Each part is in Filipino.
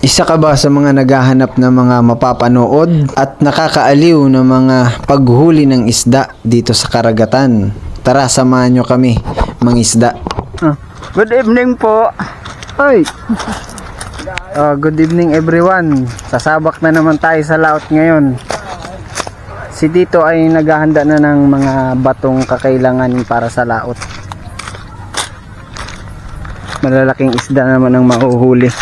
Isa ka ba sa mga naghahanap ng mga mapapanood at nakakaaliw na mga paghuli ng isda dito sa karagatan? Tara, samahan nyo kami, mangisda. Good evening po. Ay. Oh, good evening everyone. Sasabak na naman tayo sa laot ngayon. Si Tito ay naghahanda na ng mga batong kakailanganin para sa laot. Malalaking isda naman ang mahuhuli.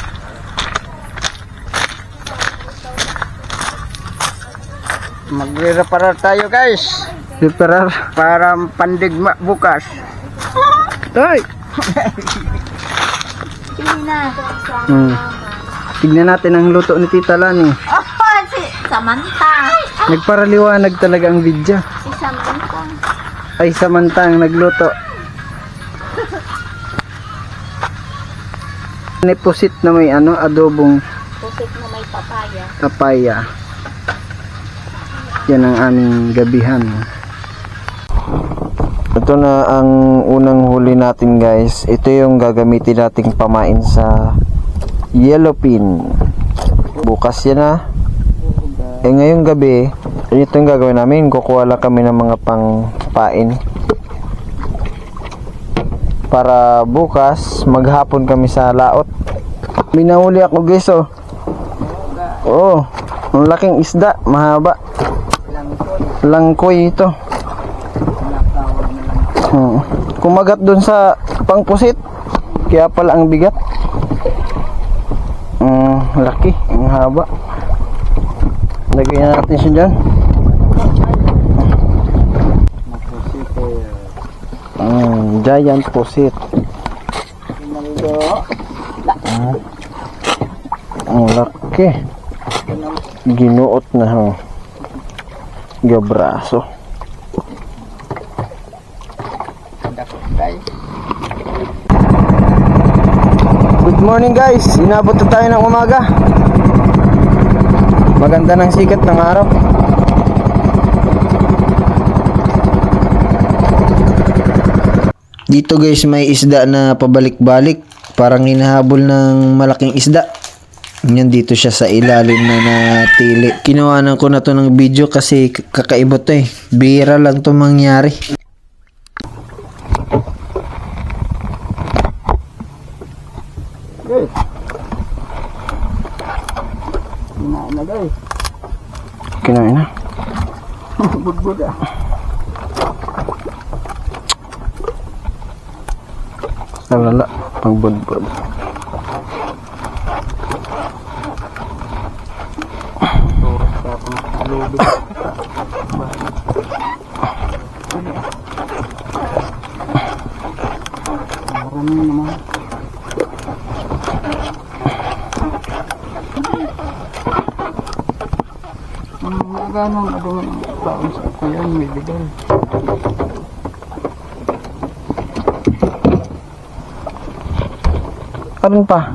Magre-reparar tayo guys. Reparar para pandigma bukas. Ay! Hmm. Tignan natin ang luto ni Tita Lani. Oh, si Samantha. Nagparaliwanag talaga ang video. Si Samantha. Ay, samantang nagluto. Neposit na may ano, adobong Pusit na may papaya. papaya. Yan ang aming gabihan. Ito na ang unang huli natin guys. Ito yung gagamitin nating pamain sa yellow pin. Bukas yan na. Eh ngayong gabi, ito yung gagawin namin. Kukuha lang kami ng mga pangpain. Para bukas, maghapon kami sa laot. May nahuli ako guys oh. Oo, ang laking isda, mahaba. Langkoy ito. Hmm. Kumagat dun sa pangpusit. Kaya pala ang bigat. Hmm, laki. Ang haba. Lagyan natin siya dyan. Hmm, giant pusit. Ah. Ang laki. Ginuot na ho. Gabraso. Good morning guys, inabot na tayo ng umaga. Maganda ng sikat ng araw. Dito guys may isda na pabalik-balik. Parang hinahabol ng malaking isda Yan dito siya sa ilalim na natili. Kinuhanan ko na to ng video kasi kakaiba to eh. Bira lang to mangyari. Kinain na guys. Kinain na. Budbud ah. Nalala. Pagbudbud Marami naman. Ang mga ganong ano taon sa kaya may bigay. Karon pa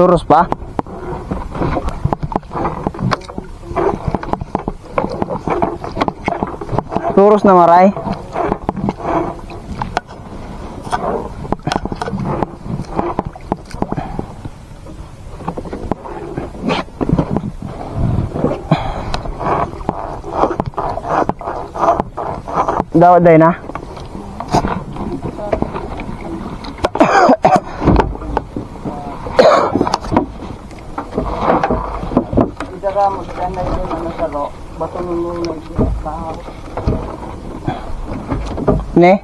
Turus pa? Turus na maray? Dawat day na? Idara mo sa kanay doon ano Bato mo muna sa Ne?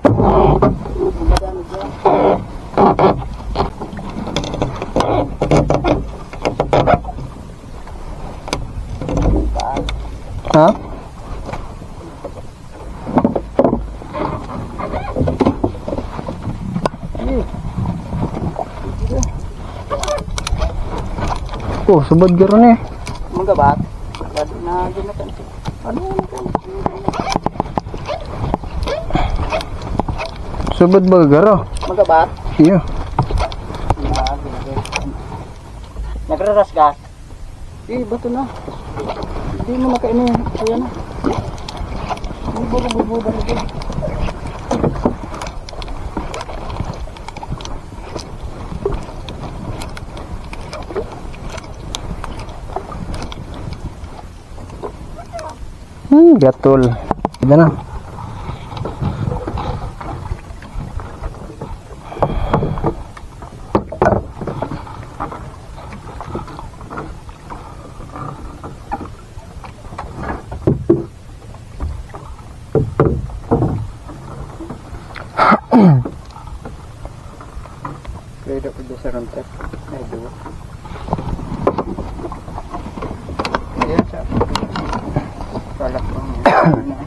Ha? Oh, subad garo eh. Magabat na ginatan ko. Ano Subod ba garo? Magabat? Iyo. Nagraras ka? Di, bato na. Hindi mo makainin. Ayan na. Bubura, bubura, bubura. Hmm, gatol. Ida na. Pwede ko doon sa rantet. Ay, doon. Mm-hmm.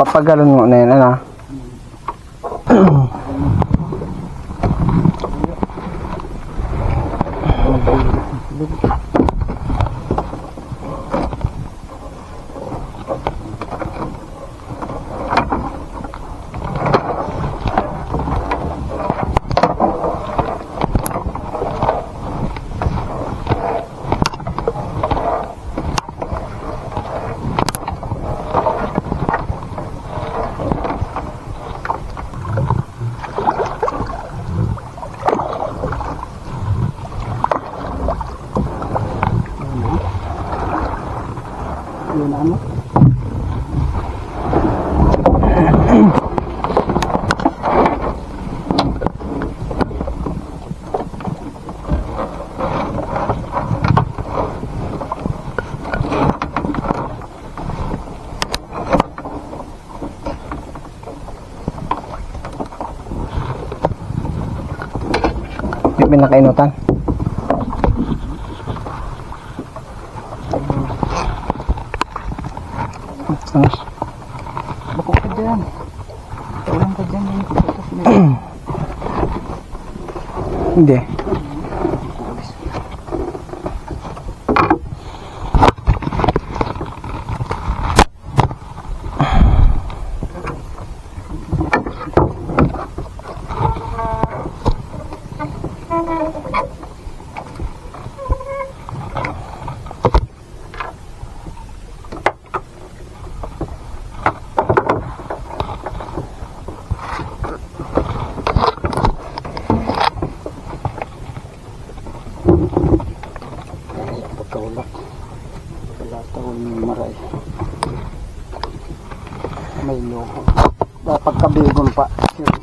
Papagalon mo na yan, ano? Yun ano? Di pinakainutan. Ano? Bako ka dyan. Ulang ka dyan. Yung kuputas mo. Hindi. Pagkaulak. Pagkataon ng maray. May loko. Dapat kabigon pa.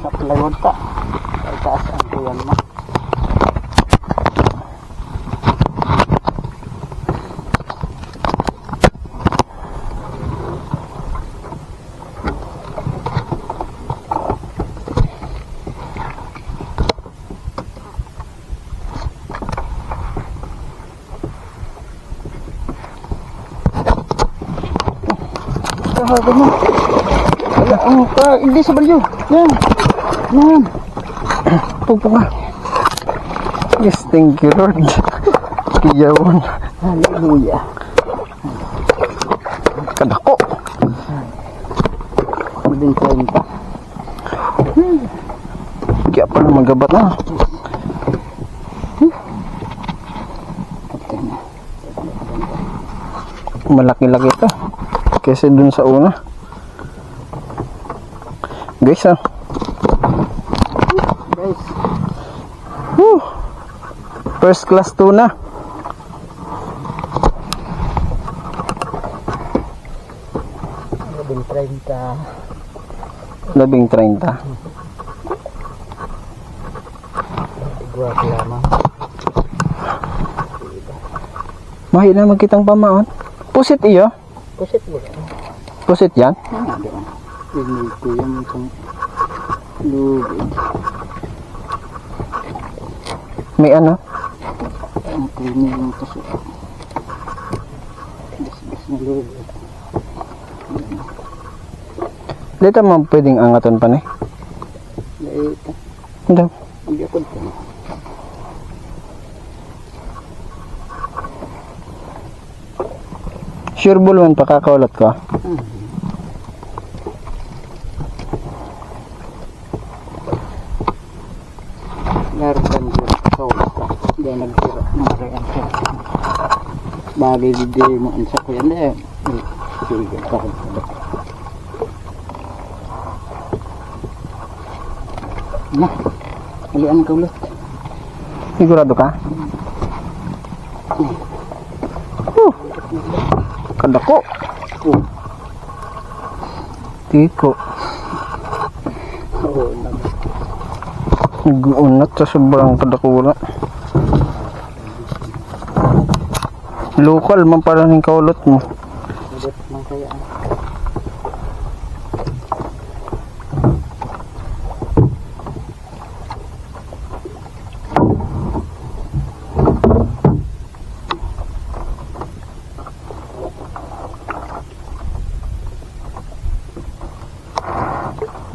Sa plywood pa. Ay taas ang kuyan mo. Kahagod mo. Oh, ka, hindi sa balyo. Yan. Yan. Pugpo ka. Yes, thank you Lord. Kiyawan. Hallelujah. Kadako. Din kwenta. Kaya pa naman gabat na. Malaki-laki ito. Kasi dun sa una. Guys ah. Guys, Woo! First class tuna. din kwenta. Labing 30. Igwa ko lamang. Mahal na magkitang pamaon. Pusit iyo. Kusit mo. Pusit yan. Ano? Ini ko yung itong lubid. May ano. Ang krimi yung kaso. Gas-gas na lubid. Dito mo pwedeng angaton pa ni. Laita. Hindi. Hindi ako ito. Sure bull man pakakaulat ko. Naroon din so Hindi nagsira. Narayan ko. Di mo ansa ko yan eh. Sige, kahit pa Na, alian ka ulit. Sigurado ka? Uh, kadako. Oh. Tiko. Nag-unat sa sobrang kadakula. Local man pala ng kaulot mo. Ulit man kaya.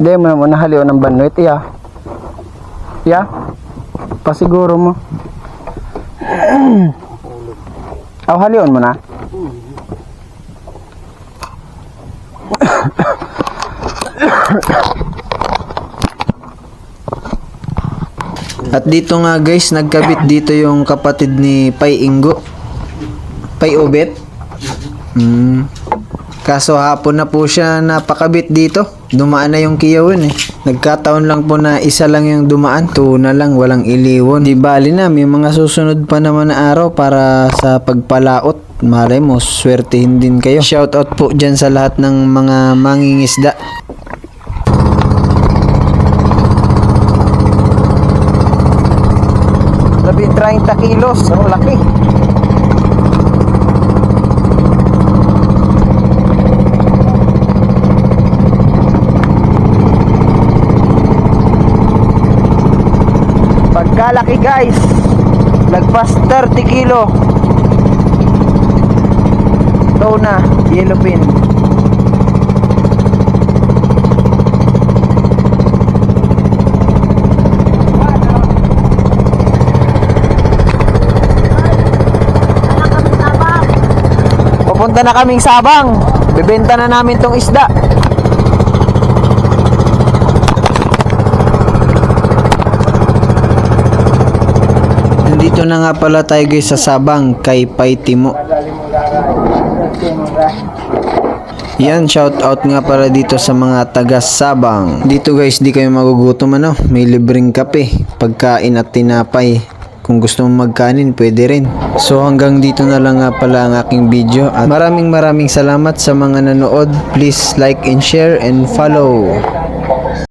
Hindi mo naman nahaliw ng banwit, iya. Ya? Pasiguro mo. Aw, halion mo na. At dito nga guys, nagkabit dito yung kapatid ni Pai Ingo. Pai Obet. Hmm. Kaso hapon na po siya napakabit dito. Dumaan na yung kiyawin eh. Nagkataon lang po na isa lang yung dumaan. Tuna lang, walang iliwon. Di bali na, may mga susunod pa naman na araw para sa pagpalaot. Malay mo, swertihin din kayo. Shoutout po dyan sa lahat ng mga mangingisda. Labi 30 kilos. Ang laki. Pagkalaki guys. Lagpas 30 kilo. Tuna, yellowfin. Pupunta na kaming Sabang. Bebenta na namin tong isda. Na nga pala tayo guys sa Sabang kay Pai Timo. Yan, shout out nga pala dito sa mga taga Sabang. Dito guys, di kayo magugutom ano. May libreng kape, pagkain at tinapay. Kung gusto mong magkanin, pwede rin. So hanggang dito na lang nga pala ang aking video. At maraming maraming salamat sa mga nanood. Please like and share and follow.